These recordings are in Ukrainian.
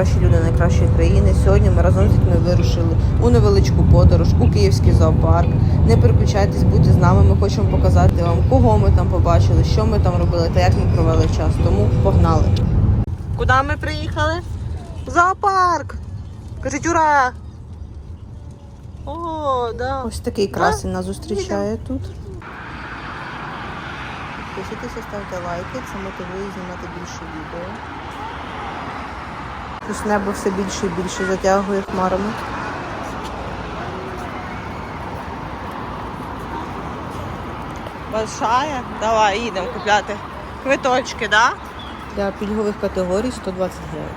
найкращі люди найкращої країни. Сьогодні ми разом з дітьми вирушили у невеличку подорож у Київський зоопарк. Не переключайтесь, будьте з нами. Ми хочемо показати вам, кого ми там побачили, що ми там робили та як ми провели час. Тому погнали. Куди ми приїхали? В зоопарк! Кажіть ура! О, да. Ось такий красень нас зустрічає тут. Підписуйтеся, ставте лайки, це мотивує знімати більше відео. Щось небо все більше і більше затягує хмарами. Большая? Давай, їдемо купляти квиточки, да? Для пільгових категорій 120 гривень.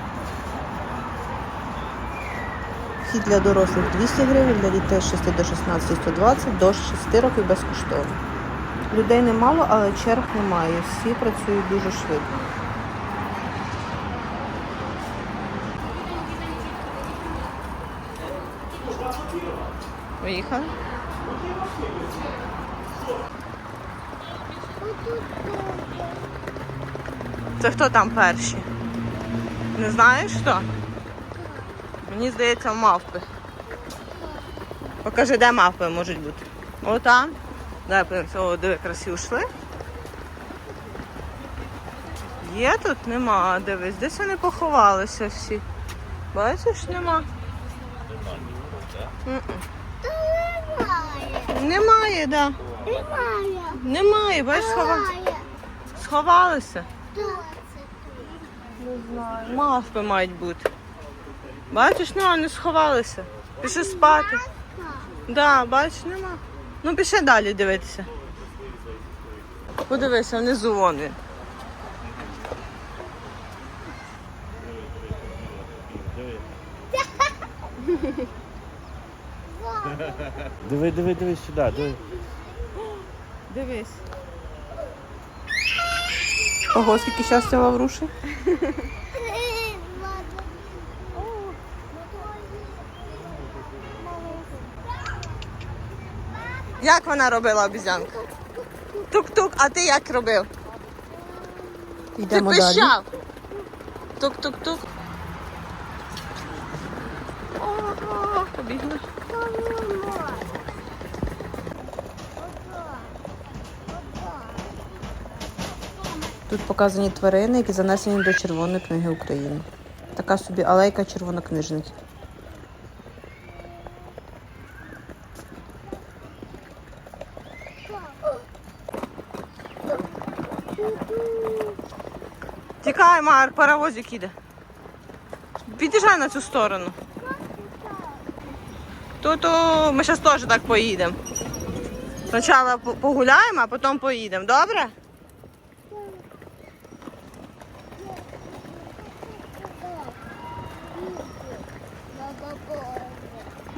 Вхід для дорослих 200 гривень, для дітей з 6 до 16 120, до 6 років безкоштовно. Людей немало, але черг немає. Всі працюють дуже швидко. Поїхали? Це хто там перші? Не знаєш хто? Мені здається, мавпи. Покажи, де мавпи можуть бути. О, там. Дай подивимося. О, диви, красиво йшли. Є тут? Нема. Дивись, десь вони поховалися всі. Бачиш, нема. М-м. Немає, да. Немає. Немає, бачиш, схова... Немає. сховалися. Не знаю. Мавпи мають бути. Бачиш, ну вони сховалися. Пішли спати. Да, бачиш, нема. Ну пішли далі дивитися. Подивися, внизу вон він. Диви, диви, диви сюди, диви. Дивись. Ого, скільки щастя лавруші. Як вона робила обізянка? Тук-тук, а ти як робив? Ти пищав. Тук-тук-тук. Побігли. Тут показані тварини, які занесені до Червоної книги України. Така собі алейка червонокнижників. Тікай, Марк, паровозик іде. Під'їжджай на цю сторону. Тут ми зараз теж так поїдемо. Спочатку погуляємо, а потім поїдемо, добре?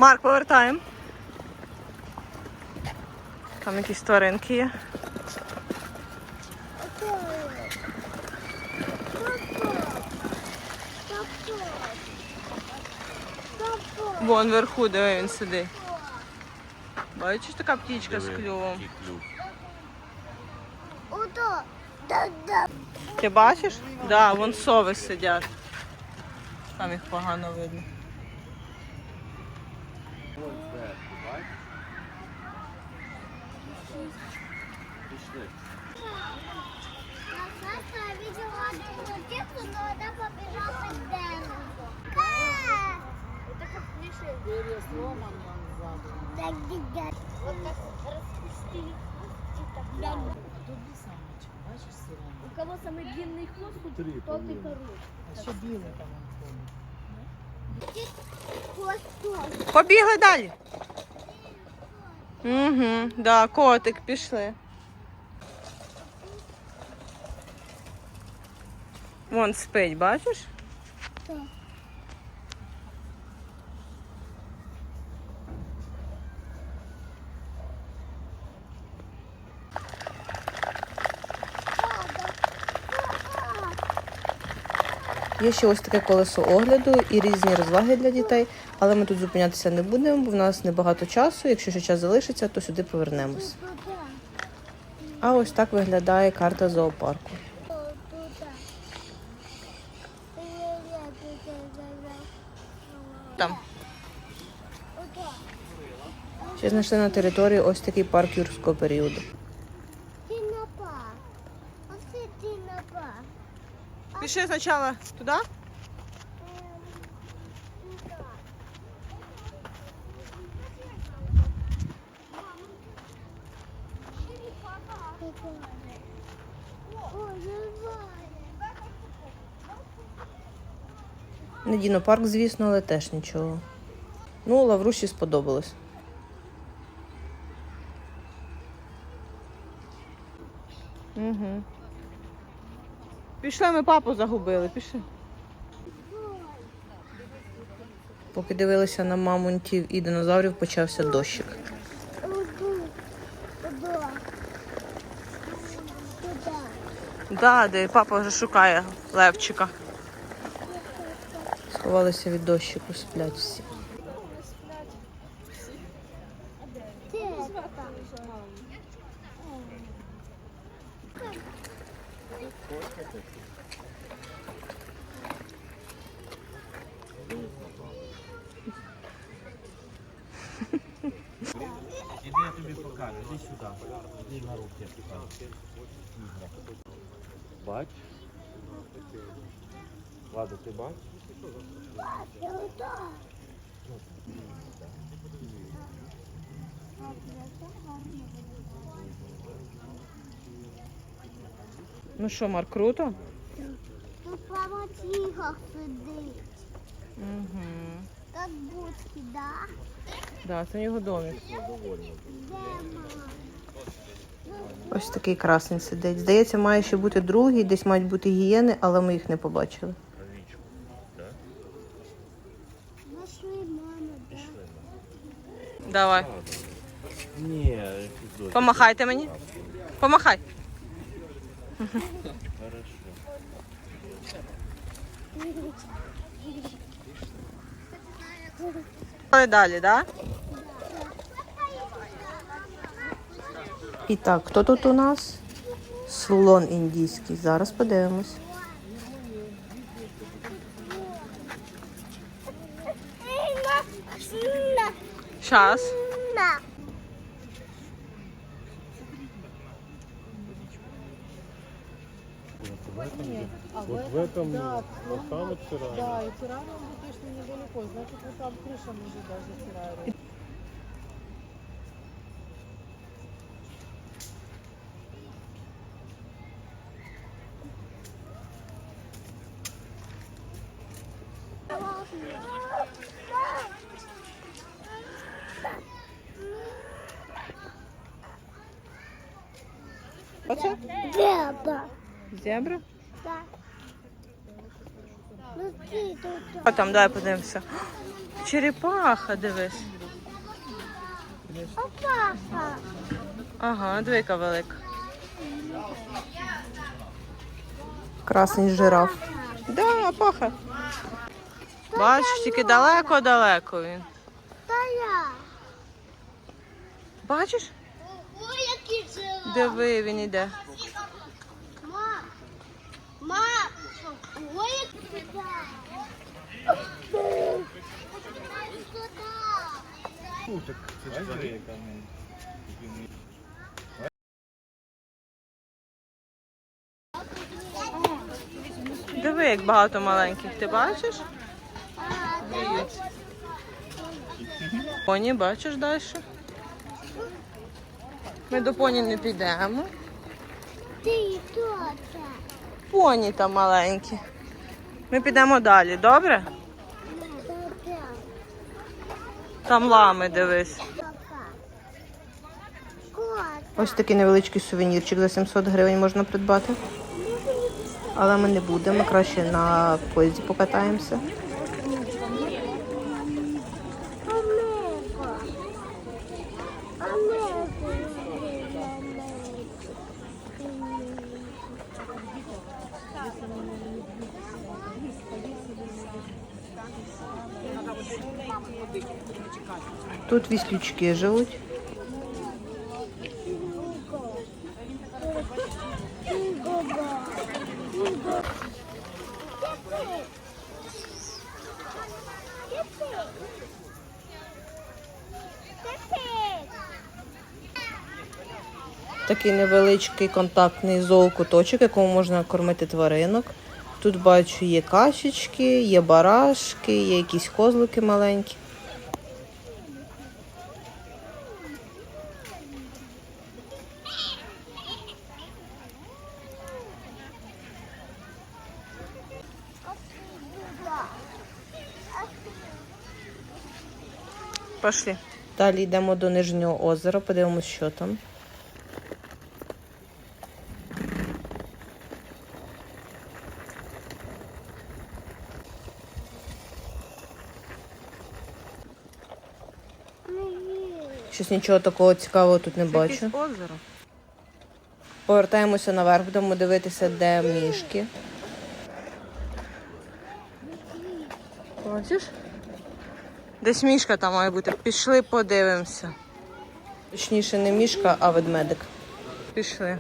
Марк, повертаємо. Там якісь тваринки є. Вон вверху, де він сидить. Бачиш, така птічка з клювом. Ти бачиш? Так, да, вон сови сидять. Там їх погано видно. Пішли. Саша видела одну птицу, но она побежала к Дэну. Ка! Это как мишень. Перья сломаны Так, где? Вот так распустили. У кого самый длинный хвост, Три, тот и по-моему. король. Хвост, хвост. Побігли далі. Угу, да, котик, пішли. Вон спить, бачиш? Так. Є ще ось таке колесо огляду і різні розваги для дітей, але ми тут зупинятися не будемо, бо в нас небагато часу. Якщо ще час залишиться, то сюди повернемось. А ось так виглядає карта зоопарку. Там. Ще знайшли на території ось такий парк юрського періоду. Пішли спочатку туди. Ем, так. Ой, давай. Не дінопарк, звісно, але теж нічого. Ну, Лавруші сподобалось. Угу. Пішли, ми папу загубили, пішли. Поки дивилися на мамонтів і динозаврів, почався дощик. Да, де папа вже шукає левчика. Сховалися від дощику, сплять всі. Іди, я тобі покажу, іди сюди. Іди на руки, я покажу. Бач? Влада, ти бач? Ну що, Марк, круто? Тут прямо тихо сидить. Угу. Будки, да? Да, це його домик. Де мама? Ось такий красень сидить. Здається, має ще бути другий, десь мають бути гієни, але ми їх не побачили. Давай. Ні, дощ. Помахайте мені. Помахай. Хорошо. Далі, так? І так, хто тут у нас? Слон індійський. Зараз подивимось. На. Вот в этом Да, вот там вот. Да, и тирана он будет точно недалеко. Значит, вот там крыша может даже террариум. Зебра? Так. Ну тут. А там, дай подивимося. Черепаха, дивись. Опаха. Ага, двійка велика. Красний жираф. Да, паха. Бачиш, тільки далеко-далеко він. Та я. Бачиш? Диви, він іде. Диви, як багато маленьких. Ти бачиш? Поні, бачиш далі? Ми до поні не підемо. Ти це? Поні там маленькі. Ми підемо далі, добре? Там лами дивись. Ось такий невеличкий сувенірчик за 700 гривень можна придбати. Але ми не будемо, краще на поїзді покатаємося. Тут віслючки живуть. Такий невеличкий контактний зоокуточок, якому можна кормити тваринок. Тут бачу, є кашечки, є барашки, є якісь козлики маленькі. Пошли. Далі йдемо до Нижнього озера, подивимось, що там. Щось нічого такого цікавого тут не бачу. озеро. Повертаємося наверх, будемо дивитися, де мішки. Бачиш? Десь мішка там має бути. Пішли, подивимося. Точніше, не мішка, а ведмедик. Пішли.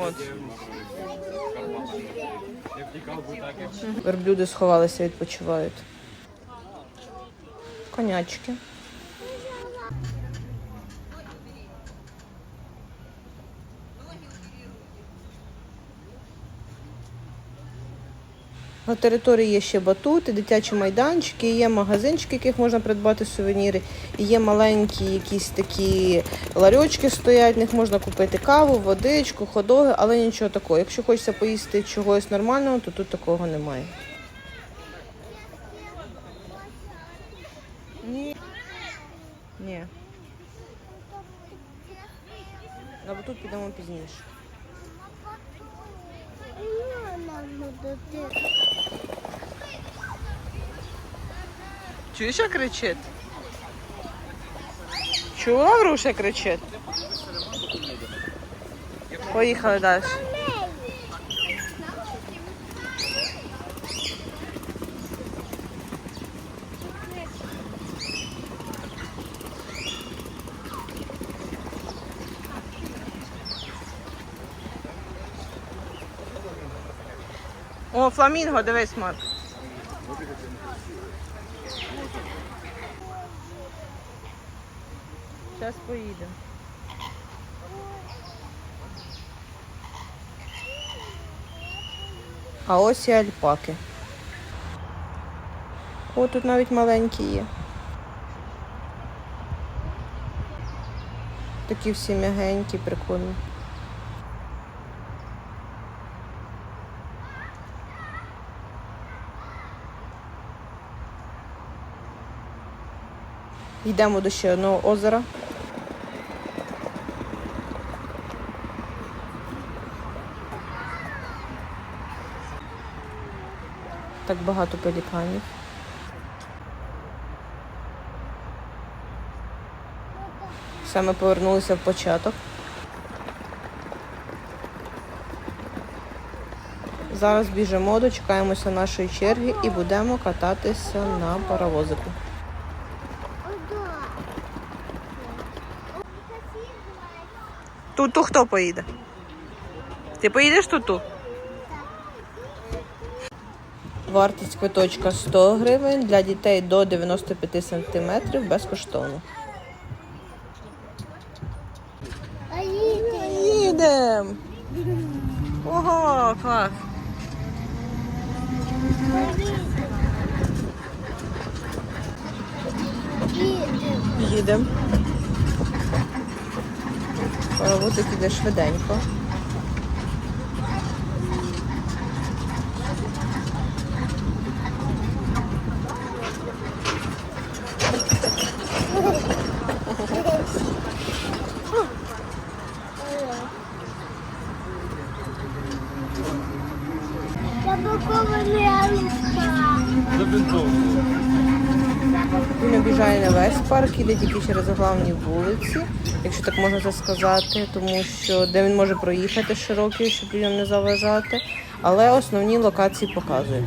От. Верблюди сховалися, відпочивають. Конячки. На території є ще батути, дитячі майданчики, є магазинчики, яких можна придбати сувеніри. І є маленькі якісь такі ларьочки стоять, в них можна купити каву, водичку, ходоги, але нічого такого. Якщо хочеться поїсти чогось нормального, то тут такого немає. Ні. Ні. На батут підемо пізніше. Чуєш, як кричить? Чула, Вруша кричить? Поїхали далі. О, фламінго, дивись, Марк. Зараз поїдемо. А ось і альпаки. О, тут навіть маленькі є. Такі всі м'ягенькі, прикольні. Йдемо до ще одного озера. Так багато пеліканів. Все, ми повернулися в початок. Зараз біжимо, дочекаємося нашої черги і будемо кататися на паровозику. Туту хто поїде? Ти поїдеш туту? Вартість квиточка 100 гривень для дітей до 95 сантиметрів безкоштовно. Їдемо. Ого, клас! Їдемо. Їдемо. Паровозик іде швиденько. Парк, іде тільки через головні вулиці, якщо так можна це сказати, тому що де він може проїхати широкий, щоб людям не заважати. Але основні локації показує.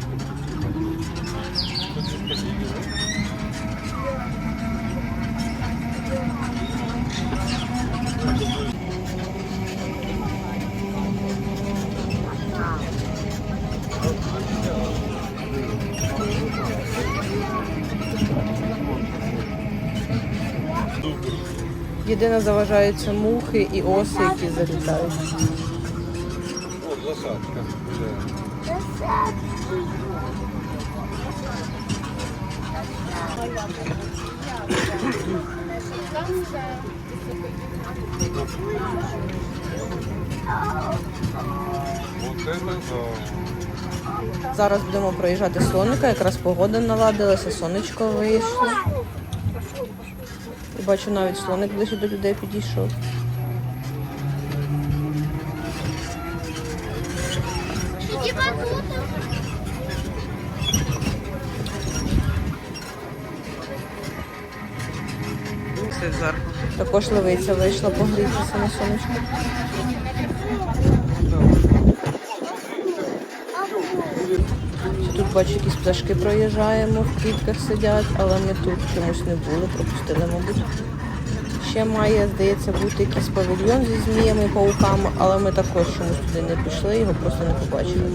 Єдине заважаються мухи і оси, які залітають. Зараз будемо проїжджати слоника, якраз погода наладилася, сонечко вийшло. Бачу, навіть слоник ближче до людей підійшов. Також левиця вийшла погрітися на сонечку. Бачу, якісь пташки проїжджаємо, в клітках сидять, але ми тут чомусь не були, пропустили, мабуть. Ще має, здається, бути якийсь павільйон зі зміями, пауками, але ми також чомусь туди не пішли, його просто не побачили.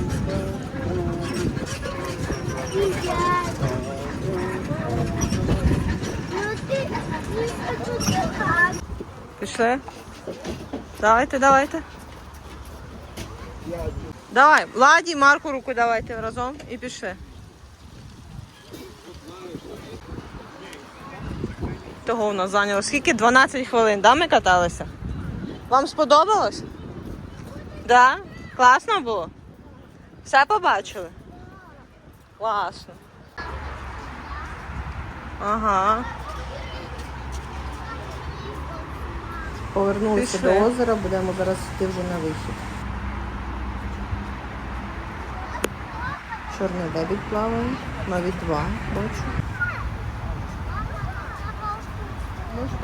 Пішли? Давайте, давайте. Давай, Владі, Марку руку давайте разом і пішли. Того у нас зайняло. Скільки? 12 хвилин, да, ми каталися? Вам сподобалось? Да? Класно було? Все побачили? Класно. Ага. Повернулися Пішли. до озера, будемо зараз йти вже на вихід. Чорний лебідь плаває, навіть два бачу.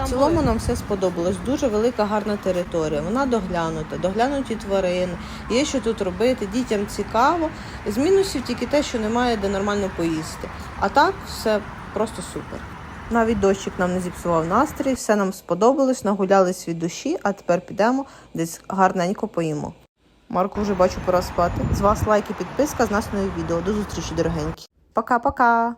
В цілому нам все сподобалось. Дуже велика гарна територія. Вона доглянута, доглянуті тварини. Є що тут робити, дітям цікаво. З мінусів тільки те, що немає де нормально поїсти. А так все просто супер. Навіть дощик нам не зіпсував настрій, все нам сподобалось, нагулялись від душі, а тепер підемо десь гарненько поїмо. Марку вже бачу пора спати. З вас лайк і підписка, з нас нові відео. До зустрічі, дорогенькі. Пока-пока!